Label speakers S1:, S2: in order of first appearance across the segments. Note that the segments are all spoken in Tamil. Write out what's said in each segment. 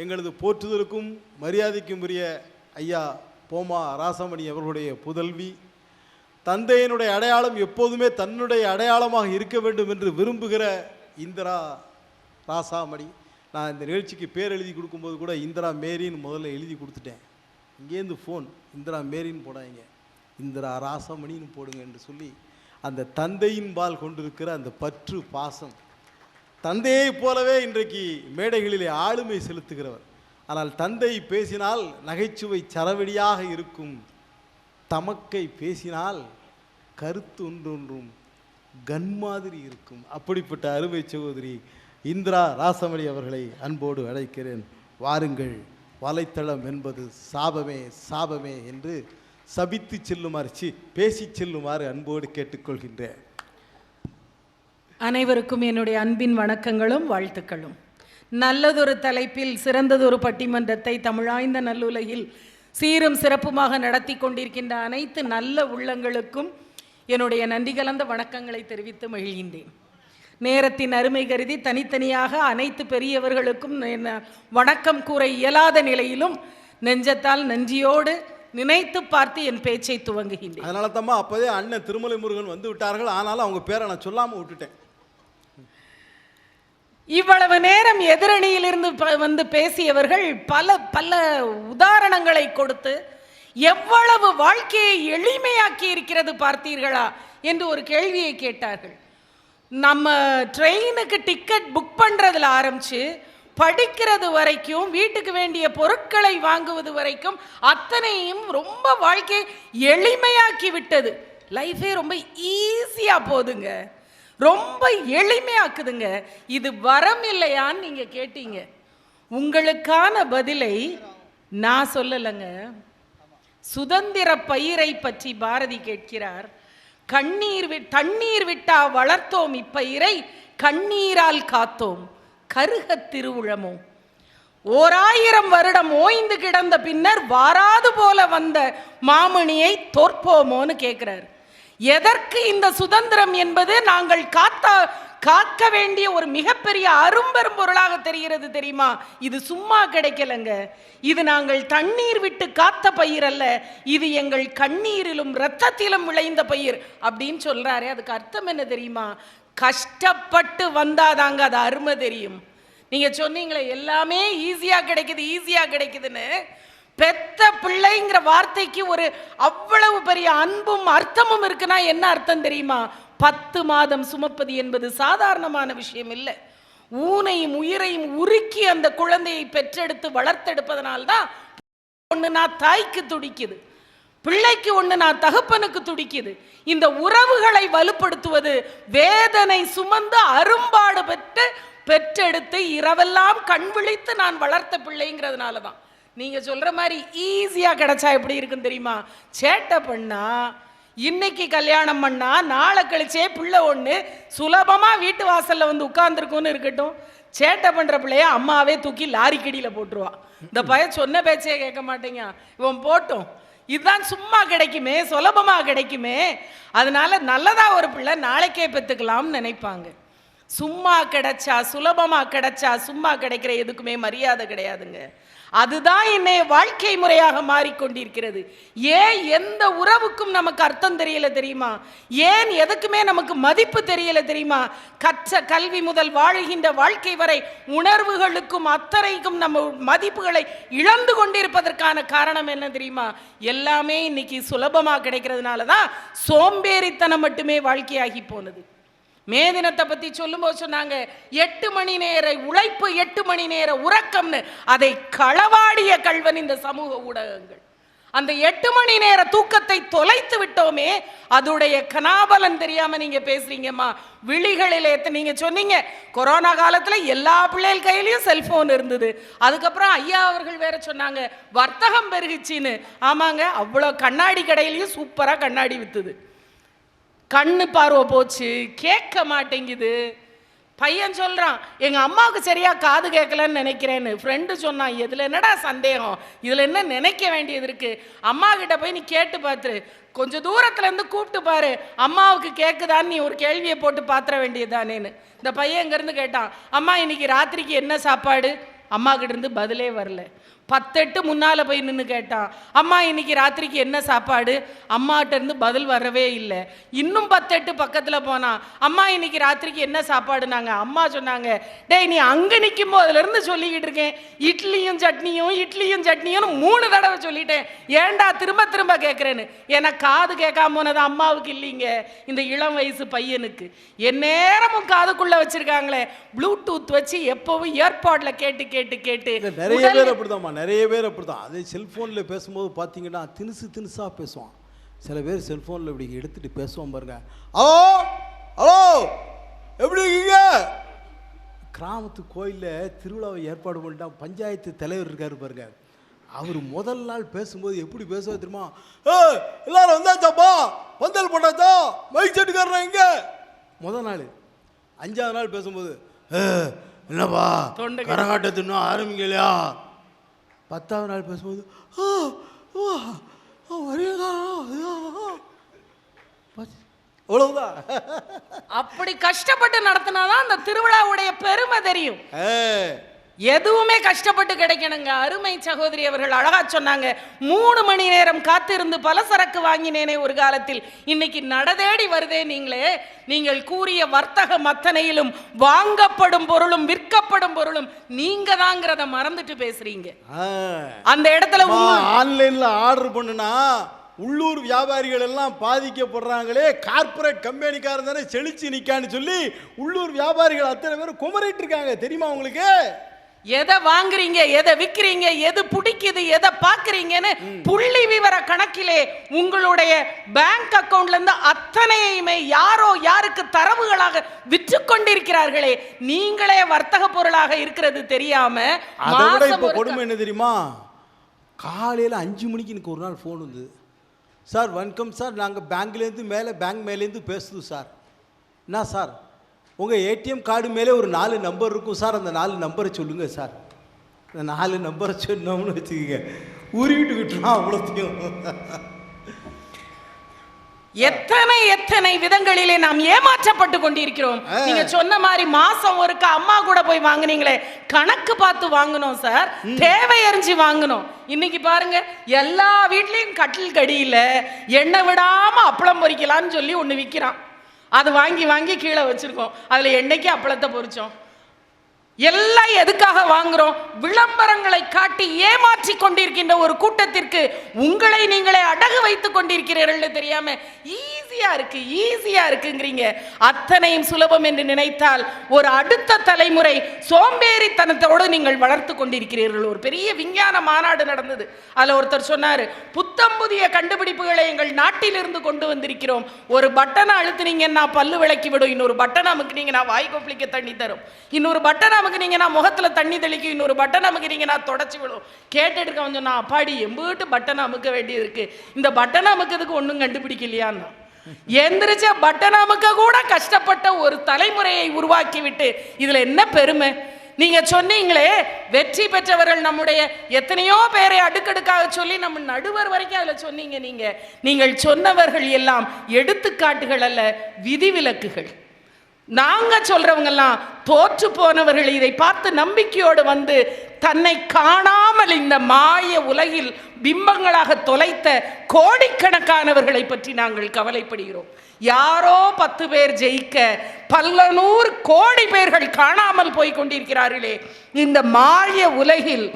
S1: எங்களது போற்றுதலுக்கும் மரியாதைக்கும் உரிய ஐயா போமா ராசமணி அவர்களுடைய புதல்வி. தந்தையினுடைய அடையாளம் எப்போதுமே தன்னுடைய அடையாளமாக இருக்க வேண்டும் என்று விரும்புகிற இந்திரா ராசாமணி. நான் இந்த நிகழ்ச்சிக்கு பேர் எழுதி கொடுக்கும்போது கூட இந்திரா மேரின்னு முதல்ல எழுதி கொடுத்துட்டேன். இங்கேருந்து ஃபோன் இந்திரா மேரின்னு போடாதீங்க. இந்திரா ராசமணின்னு போடுங்க என்று சொல்லி அந்த தந்தையின் பால் கொண்டிருக்கிற அந்த பற்று பாசம் தந்தையைப் போலவே இன்றைக்கு மேடைகளிலே ஆளுமை செலுத்துகிறவர். ஆனால் தந்தை பேசினால் நகைச்சுவை சரவெடியாக இருக்கும். தமக்கை பேசினால் கருத்து ஒன்றொன்றும் கன் மாதிரி இருக்கும். அப்படிப்பட்ட அருமை சகோதரி இந்திரா ராசமணி அவர்களை அன்போடு அழைக்கிறேன். வாருங்கள். வலைத்தளம் என்பது சாபமே சாபமே என்று சபித்து செல்லுமாறு சி பேசி செல்லுமாறு அன்போடு கேட்டுக்கொள்கின்றேன்.
S2: அனைவருக்கும் என்னுடைய அன்பின் வணக்கங்களும் வாழ்த்துக்களும். நல்லதொரு தலைப்பில் சிறந்ததொரு பட்டிமன்றத்தை தமிழாய்ந்த நல்லுலகில் சீரும் சிறப்புமாக நடத்தி கொண்டிருக்கின்ற அனைத்து நல்ல உள்ளங்களுக்கும் என்னுடைய நன்றி கலந்த வணக்கங்களை தெரிவித்து மகிழ்கின்றேன். நேரத்தின் அருமை கருதி தனித்தனியாக அனைத்து பெரியவர்களுக்கும் வணக்கம் கூற இயலாத நிலையிலும் நெஞ்சத்தால் நன்றியோடு நினைத்து பார்த்து என் பேச்சை துவங்குகின்றேன்.
S1: அதனால தான் அப்போதே அண்ணன் திருமலை முருகன் வந்து விட்டார்கள். ஆனாலும் அவங்க பேரை நான் சொல்லாமல் விட்டுட்டேன்.
S2: இவ்வளவு நேரம் எதிரணியிலிருந்து ப- வந்து பேசியவர்கள் பல பல உதாரணங்களை கொடுத்து எவ்வளவு வாழ்க்கையை எளிமையாக்கி இருக்கிறது பார்த்தீர்களா என்று ஒரு கேள்வியை கேட்டார்கள். நம்ம ட்ரெயினுக்கு டிக்கெட் புக் பண்ணுறதுல ஆரம்பித்து படிக்கிறது வரைக்கும் வீட்டுக்கு வேண்டிய பொருட்களை வாங்குவது வரைக்கும் அத்தனையும் ரொம்ப வாழ்க்கையை எளிமையாக்கி விட்டது. லைஃபே ரொம்ப ஈஸியாக போதுங்க. ரொம்ப எளிமையாக்குதுங்க. இது வரம் இல்லையான்னு நீங்கள் கேட்டீங்க. உங்களுக்கான பதிலை நான் சொல்லலைங்க. சுதந்திர பயிரை பற்றி பாரதி கேட்கிறார். கண்ணீர் வி- தண்ணீர் விட்டா வளர்த்தோம் இப்பயிரை கண்ணீரால் காத்தோம். கருக திருவுழமோ. ஓராயிரம் வருடம் ஓய்ந்து கிடந்த பின்னர் வாராது போல வந்த மாமணியை தோற்போமோன்னு கேட்குறாரு எதற்கு இந்த சுதந்திரம் என்பது நாங்கள் காத்த காக்க வேண்டிய ஒரு மிகப்பெரிய அரும்பெரும் பொருளாக தெரிகிறது தெரியுமா? இது சும்மா கிடைக்கலங்க. இது நாங்கள் தண்ணீர் விட்டு காத்த பயிர் அல்ல. இது எங்கள் கண்ணீரிலும் இரத்தத்திலும் விளைந்த பயிர் அப்படின்னு சொல்றாரே. அதுக்கு அர்த்தம் என்ன தெரியுமா? கஷ்டப்பட்டு வந்தாதாங்க அது அருமை தெரியும். நீங்க சொன்னீங்களே எல்லாமே ஈஸியா கிடைக்குது ஈஸியா கிடைக்குதுன்னு. பெத்த பிள்ளைங்கிற வார்த்தைக்கு ஒரு அவ்வளவு பெரிய அன்பும் அர்த்தமும் இருக்குன்னா என்ன அர்த்தம் தெரியுமா? பத்து மாதம் சுமப்பது என்பது சாதாரணமான விஷயம் இல்லை. ஊனையும் உயிரையும் உருக்கி அந்த குழந்தையை பெற்றெடுத்து வளர்த்தெடுப்பதனால்தான் ஒண்ணுனா தாய்க்கு துடிக்குது. பிள்ளைக்கு ஒண்ணுனா தகப்பனுக்கு துடிக்குது. இந்த உறவுகளை வலுப்படுத்துவது வேதனை சுமந்து அரும்பாடு பெற்று பெற்றெடுத்து இரவெல்லாம் கண் விழித்து நான் வளர்த்த பிள்ளைங்கிறதுனால தான். நீங்க சொல்ற மாதிரி ஈஸியா கிடைச்சா எப்படி இருக்குன்னு தெரியுமா? சேட்டை பண்ணா இன்னைக்கு கல்யாணம் பண்ணா நாளை கழிச்சே பிள்ளை ஒண்ணு சுலபமா வீட்டு வாசல்ல வந்து உட்கார்ந்துருக்கும்னு இருக்கட்டும். சேட்டை பண்ற பிள்ளைய அம்மாவே தூக்கி லாரி கடியில போட்டுருவா. இந்த பையன் சொன்ன பேச்சே கேட்க மாட்டேங்க. இவன் போட்டும். இதுதான் சும்மா கிடைக்குமே சுலபமா கிடைக்குமே. அதனால நல்லதா ஒரு பிள்ளை நாளைக்கே பெற்றுக்கலாம்னு நினைப்பாங்க. சும்மா கிடைச்சா சுலபமா கிடைச்சா சும்மா கிடைக்கிற எதுக்குமே மரியாதை கிடையாதுங்க. அதுதான் என்னைய வாழ்க்கை முறையாக மாறிக்கொண்டிருக்கிறது. ஏன் எந்த உறவுக்கும் நமக்கு அர்த்தம் தெரியல தெரியுமா? ஏன் எதுக்குமே நமக்கு மதிப்பு தெரியல தெரியுமா? கற்ற கல்வி முதல் வாழுகின்ற வாழ்க்கை வரை உணர்வுகளுக்கும் அத்தனைக்கும் நம்ம மதிப்புகளை இழந்து கொண்டிருப்பதற்கான காரணம் என்ன தெரியுமா? எல்லாமே இன்னைக்கு சுலபமாக கிடைக்கிறதுனால தான் சோம்பேறித்தனம் மட்டுமே வாழ்க்கையாகி போனது. மே தினத்தை பத்தி சொல்லும்போது சொன்னாங்க எட்டு மணி நேர உழைப்பு எட்டு மணி நேர உறக்கம்னு. அதை களவாடிய கல்வன் இந்த சமூக ஊடகங்கள். அந்த எட்டு மணி நேர தூக்கத்தை தொலைத்து விட்டோமே அதுடைய கனாபலன் தெரியாம நீங்க பேசுறீங்கம்மா. விழிகளில் எத்த- நீங்க சொன்னீங்க கொரோனா காலத்துல எல்லா பிள்ளைகள் கையிலயும் செல்போன் இருந்தது. அதுக்கப்புறம் ஐயா அவர்கள் வேற சொன்னாங்க வர்த்தகம் பெருகிச்சின்னு. ஆமாங்க அவ்வளோ கண்ணாடி கடையிலயும் சூப்பரா கண்ணாடி வித்துது. கண்ணு பார்வை போச்சு கேட்க மாட்டேங்குது. பையன் சொல்கிறான் எங்கள் அம்மாவுக்கு சரியாக காது கேட்கலன்னு நினைக்கிறேன்னு. ஃப்ரெண்டு சொன்னான் இதில் என்னடா சந்தேகம்? இதில் என்ன நினைக்க வேண்டியது இருக்குது அம்மா கிட்ட போய் நீ கேட்டு பார்த்துரு கொஞ்சம் தூரத்துலேருந்து கூப்பிட்டு பாரு. அம்மாவுக்கு கேட்குதான்னு நீ ஒரு கேள்வியை போட்டு பாத்திர வேண்டியதுதானேன்னு. இந்த பையன் இங்கேருந்து கேட்டான் அம்மா இன்னைக்கு ராத்திரிக்கு என்ன சாப்பாடு? அம்மா கிட்டேருந்து பதிலே வரல. பத்தெட்டு முன்னால போய் நின்று கேட்டான். அம்மா இன்னைக்கு ராத்திரிக்கு என்ன சாப்பாடு? அம்மாட்ட இருந்து பதில் வரவே இல்லை. இன்னும் பத்தெட்டு பக்கத்துல போனான். அம்மா இன்னைக்கு ராத்திரிக்கு என்ன சாப்பாடுனாங்க? அம்மா சொன்னாங்க டேய் நீ அங்க நிற்கும் போதுல இருந்து சொல்லிக்கிட்டு இருக்கேன். இட்லியும் சட்னியும் இட்லியும் சட்னியும் மூணு தடவை சொல்லிட்டேன். ஏன்டா திரும்ப திரும்ப கேட்குறேன்னு ஏன்னா காது கேட்காம போனது அம்மாவுக்கு இல்லைங்க. இந்த இளம் வயசு பையனுக்கு. எந்நேரமும் காதுக்குள்ள வச்சிருக்காங்களே. ப்ளூடூத் வச்சு எப்பவும் ஏர்பாட்ல கேட்டு கேட்டு கேட்டு.
S1: நிறைய பேர் அப்படிதாம்மா நிறைய பேர் அப்படிதான். அதே செல்ஃபோனில் பேசும்போது பார்த்தீங்கன்னா தினுசு தினுசா பேசுவான். சில பேர் செல்ஃபோனில் இப்படி எடுத்துட்டு பேசுவான் பாருங்க. ஹலோ ஹலோ எப்படி இருக்கீங்க? கிராமத்து கோயிலில் திருவிழாவை ஏற்பாடு பண்ணிட்டான் பஞ்சாயத்து தலைவர் இருக்காரு பாருங்க. அவர் முதல் நாள் பேசும்போது எப்படி பேசுவார் தெரியுமா? ஏ எல்லாரும் வந்தாச்சாப்பா? பந்தல் போட்டாச்சா? மைக் செட்டுக்காரன் எங்க முதல் நாள். அஞ்சாவது நாள் பேசும்போது "ஏ, என்னப்பா?
S2: தொண்டை
S1: கரகாட்டத்து இன்னும் ஆரம்பிக்கலையா? பத்தாவது நாள் பேசும்போது "ஆ, வா, ஆ, வரீங்களா? ஆ." பத்து- அவ்வளவுதான்
S2: அப்படி கஷ்டப்பட்டு நடத்தினாதான் அந்த திருவிழாவுடைய பெருமை தெரியும் எதுவுமே கஷ்டப்பட்டு கிடைக்கணுங்க. அருமை சகோதரி அவர்கள் அழகா சொன்னாங்க. மூணு மணி நேரம் காத்திருந்து பல சரக்கு வாங்கினேனே ஒரு காலத்தில். இன்னைக்கு நடதேடி வருதே நீங்களே. நீங்கள் கூறிய வர்த்தக மத்தனையிலும் வாங்கப்படும் பொருளும் விற்கப்படும் பொருளும் நீங்க தாங்கிறத மறந்துட்டு பேசுறீங்க. அந்த இடத்துல
S1: ஆன்லைன்ல ஆர்டர் பண்ணுனா உள்ளூர் வியாபாரிகள் எல்லாம் பாதிக்கப்படுறாங்களே. கார்ப்பரேட் கம்பெனிக்காரன் தானே செழிச்சு நிக்கான்னு சொல்லி உள்ளூர் வியாபாரிகள் அத்தனை பேர் குமரிட்டு இருக்காங்க. தெரியுமா உங்களுக்கு?
S2: எதை வாங்குறீங்க எதை விக்கிறீங்க எது பிடிக்குது எதை பாக்குறீங்கன்னு புள்ளி விவர கணக்கிலே உங்களுடைய பேங்க் அக்கவுண்ட்ல இருந்து அத்தனையுமே யாரோ யாருக்கு தரவுகளாக விற்று கொண்டிருக்கிறார்களே நீங்களே வர்த்தக பொருளாக இருக்கிறது தெரியாம
S1: கொடுமை என்ன தெரியுமா? காலையில் அஞ்சு மணிக்கு எனக்கு ஒரு நாள் ஃபோன் வந்தது சார் வணக்கம் சார். நாங்கள் பேங்க்லேருந்து மேலே பேங்க் மேலேருந்து பேசுது சார். என்ன சார்? உங்கள் ஏடிஎம் கார்டு மேலே ஒரு நாலு நம்பர் இருக்கும் சார். அந்த நாலு நம்பரை சொல்லுங்கள் சார். இந்த நாலு நம்பரை சொன்னோம்னு வச்சுக்கோங்க. உருவிட்டு விட்டுருவான் அவ்வளோத்தையும்.
S2: எத்தனை எத்தனை விதங்களிலே நாம் ஏமாற்றப்பட்டு கொண்டிருக்கிறோம். நீங்க சொன்ன மாதிரி மாசம் ஒருக்க அம்மா கூட போய் வாங்குனீங்களே கணக்கு பார்த்து வாங்கணும் சார். தேவை அறிஞ்சு வாங்கணும் இன்னைக்கு பாருங்க எல்லா வீட்லயும் கட்டில் கடியில எண்ணெய் விடாம அப்பளம் பொரிக்கலாம்னு சொல்லி ஒண்ணு விக்கிறான். அது வாங்கி வாங்கி கீழே வச்சுருக்கோம். அதில் என்றைக்கு அப்பளத்தை பொறிச்சோம் எல்லாம் எதுக்காக வாங்குறோம்? விளம்பரங்களை காட்டி ஏமாற்றி கொண்டிருக்கின்ற ஒரு கூட்டத்திற்கு உங்களை நீங்களே அடகு வைத்துக் கொண்டிருக்கிறீர்கள் தெரியாம ஈஸியா இருக்கு ஈஸியா இருக்குங்கிறீங்க. அத்தனையும் சுலபம் என்று நினைத்தால் ஒரு அடுத்த தலைமுறை சோம்பேறித்தனத்தோடு நீங்கள் வளர்த்து கொண்டிருக்கிறீர்கள். ஒரு பெரிய விஞ்ஞான மாநாடு நடந்தது. அதுல ஒருத்தர் சொன்னாரு புத்தம் புதிய கண்டுபிடிப்புகளை எங்கள் நாட்டிலிருந்து கொண்டு வந்திருக்கிறோம். ஒரு பட்டனை அழுத்துனீங்கன்னா பல்லு விளக்கி விடும் இன்னொரு பட்டனை அமுக்குனீங்கன்னா வாய் கொப்பளிக்க தண்ணி தரும். இன்னொரு பட்டன் அமுக்குனீங்கன்னா முகத்துல தண்ணி தெளிக்கும் இன்னொரு பட்டன் அமுக்குறீங்கன்னா தொடச்சி விடும். கேட்டுட்டு இருக்கவன் நான் அப்பாடி எம்பிட்டு பட்டன் அமுக்க வேண்டியது இருக்கு இந்த பட்டன் அமுக்கிறதுக்கு ஒன்றும் கண்டுபிடிக்கலையான்னா. எந்திரிச்ச பட்டன் அமுக்க கூட கஷ்டப்பட்ட ஒரு தலைமுறையை உருவாக்கி விட்டு இதுல என்ன பெருமை? நீங்க சொன்னீங்களே வெற்றி பெற்றவர்கள் நம்முடைய எத்தனையோ பேரை அடுக்கடுக்காக சொல்லி நம்ம நடுவர் வரைக்கும் அதுல சொன்னீங்க நீங்க. நீங்கள் சொன்னவர்கள் எல்லாம் எடுத்துக்காட்டுகள் அல்ல விதிவிலக்குகள். நாங்கள் சொல்கிறவங்கெல்லாம் தோற்று போனவர்கள் இதை பார்த்து நம்பிக்கையோடு வந்து தன்னை காணாமல் இந்த மாய உலகில் பிம்பங்களாக தொலைத்த கோடிக்கணக்கானவர்களை பற்றி நாங்கள் கவலைப்படுகிறோம். யாரோ பத்து பேர் ஜெயிக்க பல நூறு கோடி பேர்கள் காணாமல் போய் கொண்டிருக்கிறார்களே. இந்த மாய உலகில்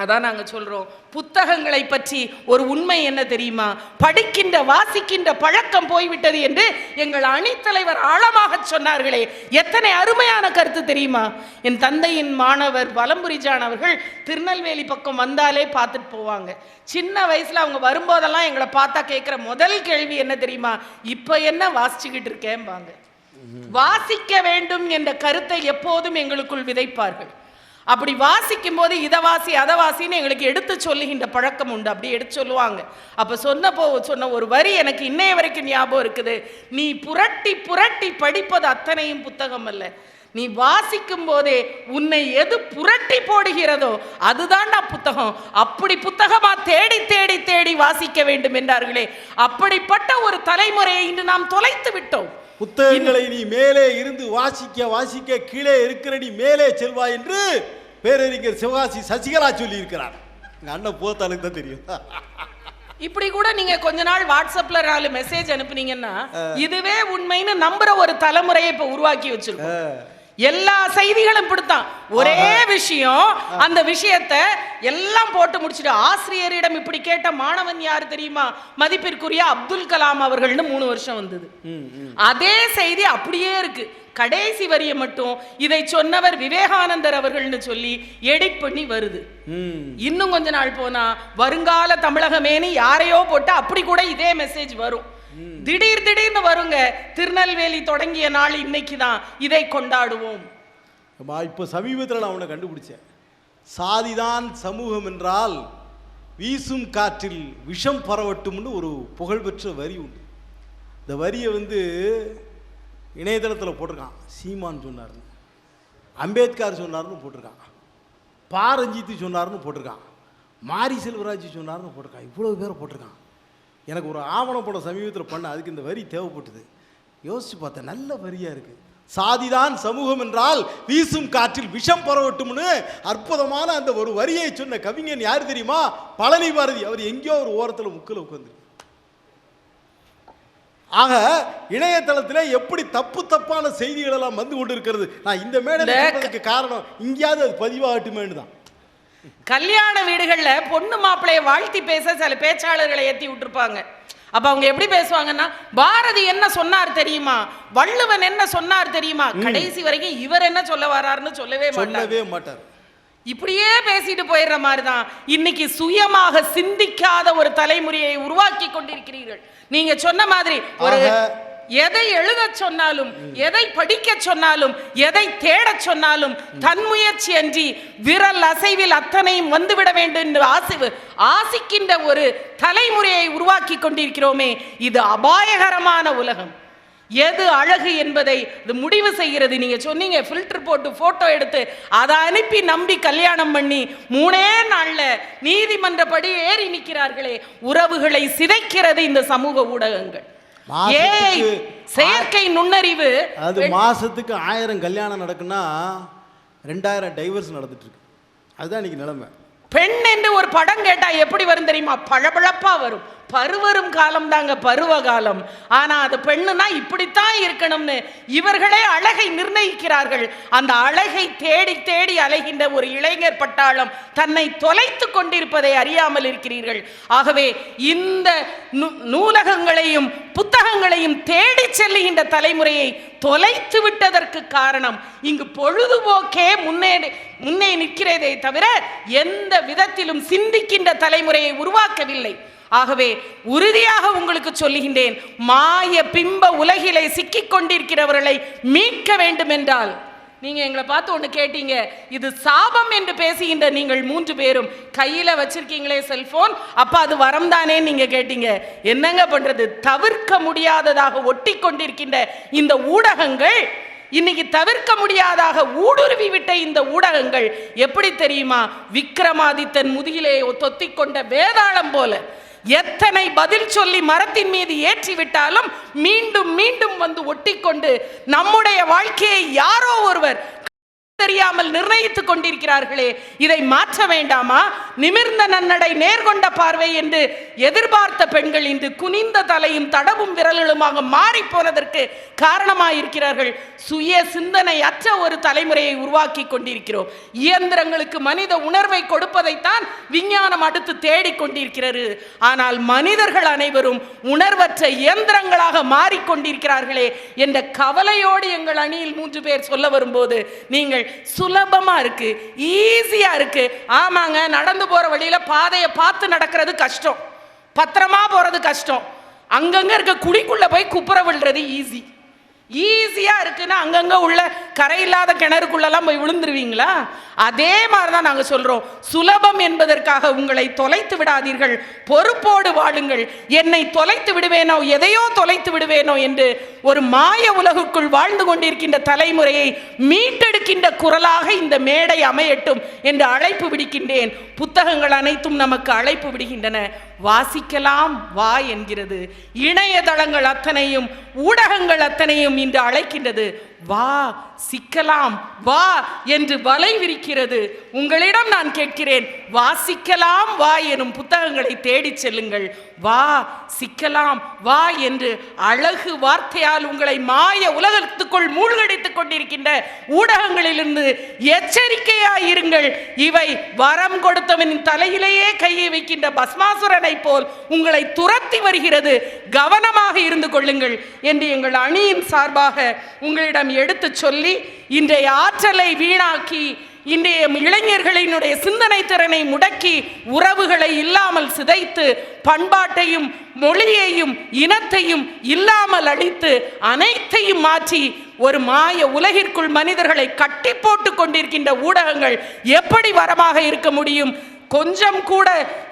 S2: அதான் நாங்கள் சொல்கிறோம் புத்தகங்களை பற்றி ஒரு உண்மை என்ன தெரியுமா? படிக்கின்ற வாசிக்கின்ற பழக்கம் போய்விட்டது என்று எங்கள் அணித்தலைவர் ஆழமாக சொன்னார்களே. எத்தனை அருமையான கருத்து தெரியுமா? என் தந்தையின் மாணவர் வலம்புரிஜான் அவர்கள் திருநெல்வேலி பக்கம் வந்தாலே பார்த்துட்டு போவாங்க. சின்ன வயசில் அவங்க வரும்போதெல்லாம் எங்களை பார்த்தா கேட்குற முதல் கேள்வி என்ன தெரியுமா? இப்போ என்ன வாசிச்சுக்கிட்டு இருக்கேன்பாங்க வாசிக்க வேண்டும் என்ற கருத்தை எப்போதும் எங்களுக்குள் விதைப்பார்கள். அப்படி வாசிக்கும் போது இதை வாசி அதை வாசின்னு எங்களுக்கு எடுத்து சொல்லுகின்ற பழக்கம் உண்டு. அப்படி எடுத்து சொல்லுவாங்க. அப்ப சொன்னப்போ சொன்ன ஒரு வரி எனக்கு இன்னைய வரைக்கும் ஞாபகம் இருக்குது. நீ புரட்டி புரட்டி படிப்பது அத்தனையும் புத்தகம் அல்ல. நீ வாசிக்கும் போதே உன்னை எது புரட்டி போடுகிறதோ அதுதான்டா புத்தகம். அப்படி புத்தகமா தேடி தேடி தேடி வாசிக்க வேண்டும் என்றார்களே. அப்படிப்பட்ட ஒரு தலைமுறையை இன்று நாம் தொலைத்து விட்டோம்.
S1: புத்தகங்களை நீ மேலே இருந்து வாசிக்க வாசிக்க கீழே இருக்கிற நீ மேலே செல்வாய் என்று பேரறிஞர் சிவகாசி சசிகலா சொல்லியிருக்கிறார். எங்கள் அண்ணன் போத்தாளுக்கு தான் தெரியும்.
S2: இப்படி கூட நீங்க கொஞ்ச நாள் வாட்ஸ்அப்ல நாலு மெசேஜ் அனுப்புனீங்கன்னா இதுவே உண்மைன்னு நம்புற ஒரு தலைமுறையை இப்ப உருவாக்கி வச்சிருக்கோம். எல்லா செய்திகளும் இப்படித்தான். ஒரே விஷயம் அந்த விஷயத்தை எல்லாம் போட்டு முடிச்சுட்டு ஆசிரியரிடம் இப்படி கேட்ட மாணவன் யார் தெரியுமா? மதிப்பிற்குரிய அப்துல் கலாம் அவர்கள்னு மூணு வருஷம் வந்தது. அதே செய்தி அப்படியே இருக்கு. கடைசி வரியை மட்டும் இதை சொன்னவர் விவேகானந்தர் அவர்கள்னு சொல்லி எடிட் பண்ணி வருது. இன்னும் கொஞ்ச நாள் போனா வருங்கால தமிழகமேனு யாரையோ போட்டு அப்படி கூட இதே மெசேஜ் வரும். திடீர் திடீர்னு வருங்க. திருநெல்வேலி தொடங்கிய நாள் இன்னைக்கு தான். இதை கொண்டாடுவோம்.
S1: இப்போ சமீபத்தில் நான் உன்னை கண்டுபிடிச்சேன். சாதிதான் சமூகம் என்றால் வீசும் காற்றில் விஷம் பரவட்டும்னு ஒரு புகழ்பெற்ற வரி உண்டு. இந்த வரியை வந்து இணையதளத்தில் போட்டிருக்கான். சீமான் சொன்னார்னு. அம்பேத்கர் சொன்னார்னு போட்டிருக்கான். பாரஞ்சித்து சொன்னார்னு போட்டிருக்கான். மாரி செல்வராஜ் சொன்னார்னு போட்டிருக்கான். இவ்வளோ பேரை போட்டிருக்கான். எனக்கு ஒரு ஆவணப்படம் சமீபத்தில் பண்ண அதுக்கு இந்த வரி தேவைப்பட்டது. யோசிச்சு பார்த்தேன் நல்ல வரியாக இருக்குது சாதிதான் சமூகம் என்றால் வீசும் காற்றில் விஷம் பரவட்டும்னு அற்புதமான அந்த ஒரு வரியை சொன்ன கவிஞன் யார் தெரியுமா? பழனி பாரதி. அவர் எங்கேயோ ஒரு ஓரத்தில் முக்கில் உட்காந்து ஆக இணையதளத்தில் எப்படி தப்பு தப்பான செய்திகள் எல்லாம் வந்து கொண்டு இருக்கிறது நான் இந்த சொல்றதுக்கு காரணம் எங்கேயாவது அது பதிவாகட்டுமேனு தான்.
S2: கல்யாண வீடுகள்ல பொண்ணு மாப்பிளைய வாழ்த்தி பேச சில பேச்சாளர்களை ஏத்தி விட்டுருப்பாங்க. அப்ப அவங்க எப்படி பேசுவாங்கன்னா பாரதி என்ன சொன்னார் தெரியுமா? வள்ளுவன் என்ன சொன்னார் தெரியுமா? கடைசி வரைக்கும் இவர் என்ன சொல்ல வராருன்னு சொல்லவே
S1: சொல்லவே மாட்டார்.
S2: இப்படியே பேசிட்டு போயிடுற மாதிரி தான் இன்னைக்கு சுயமாக சிந்திக்காத ஒரு தலைமுறையை உருவாக்கி கொண்டிருக்கிறீர்கள். நீங்க சொன்ன மாதிரி ஒரு எதை எழுத சொன்னாலும் எதை படிக்க சொன்னாலும் எதை தேடச் சொன்னாலும் தன்முயற்சி அன்றி விரல் அசைவில் அத்தனையும் வந்துவிட வேண்டும் என்று ஆசி ஆசிக்கின்ற ஒரு தலைமுறையை உருவாக்கி கொண்டிருக்கிறோமே இது அபாயகரமான உலகம். எது அழகு என்பதை இது முடிவு செய்கிறது. நீங்க சொன்னீங்க ஃபில்டர் போட்டு போட்டோ எடுத்து அதை அனுப்பி நம்பி கல்யாணம் பண்ணி மூணே நாள்ல நீதிமன்றப்படி ஏறி நிற்கிறார்களே உறவுகளை சிதைக்கிறது இந்த சமூக ஊடகங்கள்.
S1: மாசத்துக்கு
S2: செயற்கை நுண்ணறிவு.
S1: அது மாசத்துக்கு ஆயிரம் கல்யாணம் நடக்குன்னா ரெண்டாயிரம் டைவர்ஸ் நடந்துட்டு இருக்கு அதுதான் இன்னைக்கு நிலைமை.
S2: பெண் என்று ஒரு படம் கேட்டா எப்படி வரும் தெரியுமா? பளபளப்பா வரும். பருவரும் காலம் தாங்க பருவ காலம் ஆனா அது பெண்ணுனா இப்படித்தான் இருக்கணும்னு இவர்களே அழகை நிர்ணயிக்கிறார்கள். அந்த அழகை தேடி தேடி அலைகின்ற ஒரு இளைஞர் பட்டாளம் தன்னை தொலைத்து கொண்டிருப்பதை அறியாமல் இருக்கிறீர்கள். ஆகவே இந்த நூ- நூலகங்களையும் புத்தகங்களையும் தேடி செல்லுகின்ற தலைமுறையை தொலைத்து விட்டதற்கு காரணம் இங்கு பொழுதுபோக்கே முன்னே முன்னே நிற்கிறதே தவிர எந்த விதத்திலும் சிந்திக்கின்ற தலைமுறையை உருவாக்கவில்லை. ஆகவே உறுதியாக உங்களுக்கு சொல்லுகின்றேன் மாய பிம்ப உலகிலே சிக்கிக் கொண்டிருக்கிறவர்களை மீட்க வேண்டும் என்றால் நீங்க எங்களை பார்த்து ஒன்று கேட்டீங்க இது சாபம் என்று பேசுகின்ற நீங்கள் மூன்று பேரும். கையில வச்சிருக்கீங்களே செல்போன் அப்ப அது வரம் தானே நீங்க கேட்டீங்க. என்னங்க பண்றது? தவிர்க்க முடியாததாக ஒட்டி கொண்டிருக்கின்ற இந்த ஊடகங்கள் இன்னைக்கு தவிர்க்க முடியாதாக ஊடுருவி விட்ட இந்த ஊடகங்கள் எப்படி தெரியுமா? விக்ரமாதித்தன் முதுகிலே தொத்திக்கொண்ட வேதாளம் போல. எத்தனை பதில் சொல்லி மரத்தின் மீது ஏற்றி விட்டாலும் மீண்டும் மீண்டும் வந்து ஒட்டிக்கொண்டு நம்முடைய வாழ்க்கையை யாரோ ஒருவர் தெரியாமல் நிர்ணயித்துக் கொண்டிருக்கிறார்களே இதை மாற்ற வேண்டாமா? நிமிர்ந்த நன்னடை நேர்கொண்ட பார்வை என்று எதிர்பார்த்த பெண்கள் இன்று குனிந்த தலையும் தடவும் விரல்களுமாக மாறி போனதற்கு காரணமாயிருக்கிறார்கள். சுய சிந்தனை அற்ற ஒரு தலைமுறையை உருவாக்கி கொண்டிருக்கிறோம். இயந்திரங்களுக்கு மனித உணர்வை கொடுப்பதைத்தான் விஞ்ஞானம் அடுத்து தேடிக்கொண்டிருக்கிறது ஆனால் மனிதர்கள் அனைவரும் உணர்வற்ற இயந்திரங்களாக மாறிக்கொண்டிருக்கிறார்களே என்ற கவலையோடு எங்கள் அணியில் மூன்று பேர் சொல்ல வரும்போது நீங்கள் சுலபமா இருக்கு ஈஸியாக இருக்கு. ஆமாங்க நடந்து போற வழியில பாதையை பார்த்து நடக்கிறது கஷ்டம். பத்திரமா போறது கஷ்டம். அங்கங்க இருக்க குழிக்குள்ளே போய் குப்புற விழுறது ஈஸி ஈஸியா இருக்குன்னா அங்கங்கே உள்ள கரையில்லாத கிணறுக்குள்ளெல்லாம் போய் விழுந்துருவீங்களா? அதே மாதிரி தான் நாங்கள் சொல்றோம். சுலபம் என்பதற்காக உங்களை தொலைத்து விடாதீர்கள். பொறுப்போடு வாழுங்கள். என்னை தொலைத்து விடுவேனோ எதையோ தொலைத்து விடுவேனோ என்று ஒரு மாய உலகுக்குள் வாழ்ந்து கொண்டிருக்கின்ற தலைமுறையை மீட்டெடுக்கின்ற குரலாக இந்த மேடை அமையட்டும் என்று அழைப்பு விடுக்கின்றேன். புத்தகங்கள் அனைத்தும் நமக்கு அழைப்பு விடுகின்றன. வாசிக்கலாம். வா என்கிறது. இணையதளங்கள் அத்தனையும் ஊடகங்கள் அத்தனையும் இன்று அழைக்கின்றது. வா சிக்கலாம் வா என்று வலை விரிக்கிறது. உங்களிடம் நான் கேட்கிறேன். வா சிக்கலாம் வா எனும் புத்தகங்களை தேடிச் செல்லுங்கள். வா சிக்கலாம் வா என்று அழகு வார்த்தையால் உங்களை மாய உலகத்துக்குள் மூழ்கடித்துக் கொண்டிருக்கின்ற ஊடகங்களிலிருந்து எச்சரிக்கையாயிருங்கள் இவை வரம் கொடுத்தவனின் தலையிலேயே கையை வைக்கின்ற பஸ்மாசுரனை போல் உங்களை துரத்தி வருகிறது. கவனமாக இருந்து கொள்ளுங்கள் என்று எங்கள் அணியின் சார் சார்பாக உங்களிடம் எடுத்து சொல்லி இன்றைய ஆற்றலை வீணாக்கி இன்றைய இளைஞர்களினுடைய சிந்தனை திறனை முடக்கி உறவுகளை இல்லாமல் சிதைத்து பண்பாட்டையும் மொழியையும் இனத்தையும் இல்லாமல் அழித்து அனைத்தையும் மாற்றி ஒரு மாய உலகிற்குள் மனிதர்களை கட்டி போட்டு கொண்டிருக்கின்ற ஊடகங்கள் எப்படி வரமாக இருக்க முடியும்? கொஞ்சம் கூட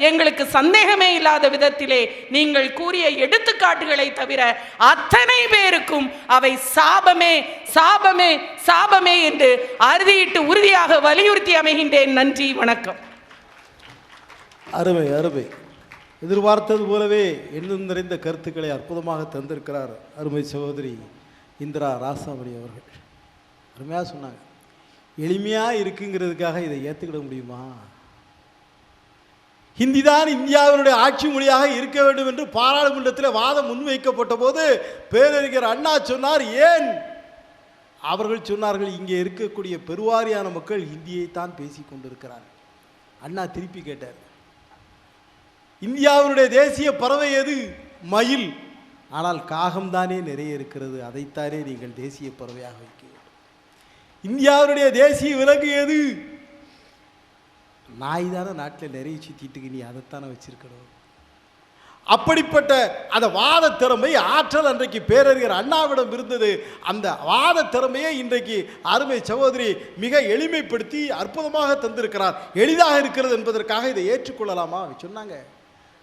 S2: எங்களுக்கு சந்தேகமே இல்லாத விதத்திலே நீங்கள் கூறிய எடுத்துக்காட்டுகளை தவிர அத்தனை பேருக்கும் அவை சாபமே சாபமே சாபமே என்று அறுதியிட்டு உறுதியாக வலியுறுத்தி அமைகின்றேன். நன்றி வணக்கம்.
S1: அருமை அருமை. எதிர்பார்த்தது போலவே எண்ணம் நிறைந்த கருத்துக்களை அற்புதமாக தந்திருக்கிறார் அருமை சகோதரி இந்திரா ராசாமணி அவர்கள். அருமையாக சொன்னாங்க. எளிமையாக இருக்குங்கிறதுக்காக இதை ஏற்றுக்கிட முடியுமா? ஹிந்தி தான் இந்தியாவினுடைய ஆட்சி மொழியாக இருக்க வேண்டும் என்று பாராளுமன்றத்தில் வாதம் முன்வைக்கப்பட்ட போது பேரறிஞர் அண்ணா சொன்னார் ஏன்? அவர்கள் சொன்னார்கள் இங்கே இருக்கக்கூடிய பெருவாரியான மக்கள் ஹிந்தியைத்தான் பேசிக் கொண்டிருக்கிறார்கள். அண்ணா திருப்பி கேட்டார் இந்தியாவினுடைய தேசிய பறவை எது? மயில். ஆனால் காகம்தானே நிறைய இருக்கிறது அதைத்தானே நீங்கள் தேசிய பறவையாக வைக்க வேண்டும். இந்தியாவினுடைய தேசிய விலங்கு எது? நாய் தானே நாட்டில் நிறைய சுத்திட்டு நீ அதைத்தானே வச்சிருக்கணும்? அப்படிப்பட்ட அந்த வாத திறமை ஆற்றல் அன்றைக்கு பேரறிஞர் அண்ணாவிடம் இருந்தது. அந்த வாத திறமையை இன்றைக்கு அருமை சகோதரி மிக எளிமைப்படுத்தி அற்புதமாக தந்திருக்கிறார். எளிதாக இருக்கிறது என்பதற்காக இதை ஏற்றுக்கொள்ளலாமா? சொன்னாங்க.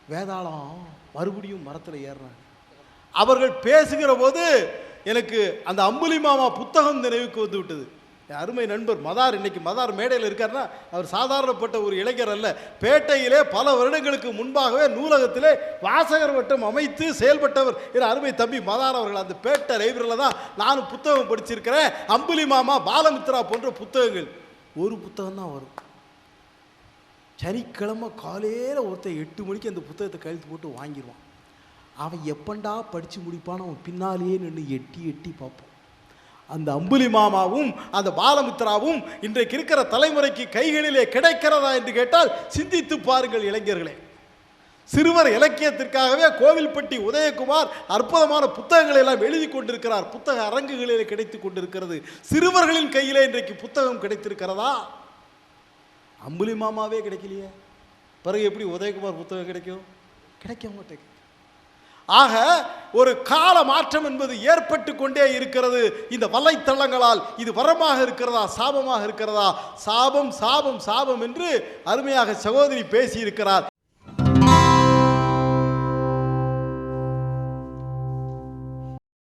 S1: வேதாளம் மறுபடியும் மரத்தில் ஏறுறாங்க. அவர்கள் பேசுகிற போது எனக்கு அந்த அம்புலி மாமா புத்தகம் நினைவுக்கு வந்து விட்டது. அருமை நண்பர் மதார் இன்னைக்கு மதார் மேடையில் இருக்காருன்னா அவர் சாதாரணப்பட்ட ஒரு இளைஞர் அல்ல. பேட்டையிலே பல வருடங்களுக்கு முன்பாகவே நூலகத்திலே வாசகர் வட்டம் அமைத்து செயல்பட்டவர். என் அருமை தம்பி மதார் அவர்கள் அந்த பேட்டை லைப்ரரியில் தான் நானும் புத்தகம் படிச்சிருக்கிறேன். அம்புலி மாமா பாலமித்ரா போன்ற புத்தகங்கள். ஒரு புத்தகம் தான் வரும். சனிக்கிழமை காலையில் ஒருத்தன் எட்டு மணிக்கு அந்த புத்தகத்தை கழுத்து போட்டு வாங்கிடுவான். அவன் எப்பண்டா படித்து முடிப்பான்னு அவன் பின்னாலேயே நின்று எட்டி எட்டி பார்ப்பான். அந்த அம்புலி மாமாவும் அந்த பாலமித்ராவும் இன்றைக்கு இருக்கிற தலைமுறைக்கு கைகளிலே கிடைக்கிறதா என்று கேட்டால் சிந்தித்து பாருங்கள் இளைஞர்களே. சிறுவர் இலக்கியத்திற்காகவே கோவில்பட்டி உதயகுமார் அற்புதமான புத்தகங்களை எல்லாம் எழுதி கொண்டிருக்கிறார். புத்தக அரங்குகளிலே கிடைத்து கொண்டிருக்கிறது. சிறுவர்களின் கையிலே இன்றைக்கு புத்தகம் கிடைத்திருக்கிறதா? அம்புலி மாமாவே கிடைக்கலையே. பிறகு எப்படி உதயகுமார் புத்தகம் கிடைக்கும்? கிடைக்க மாட்டேங்குது. ஆக ஒரு கால மாற்றம் என்பது ஏற்பட்டு கொண்டே இருக்கிறது. இந்த வலைத்தளங்களால் இது வரமாக இருக்கிறதா சாபமாக இருக்கிறதா? சாபம் சாபம் சாபம் என்று அருமையாக சகோதரி பேசியிருக்கிறார்.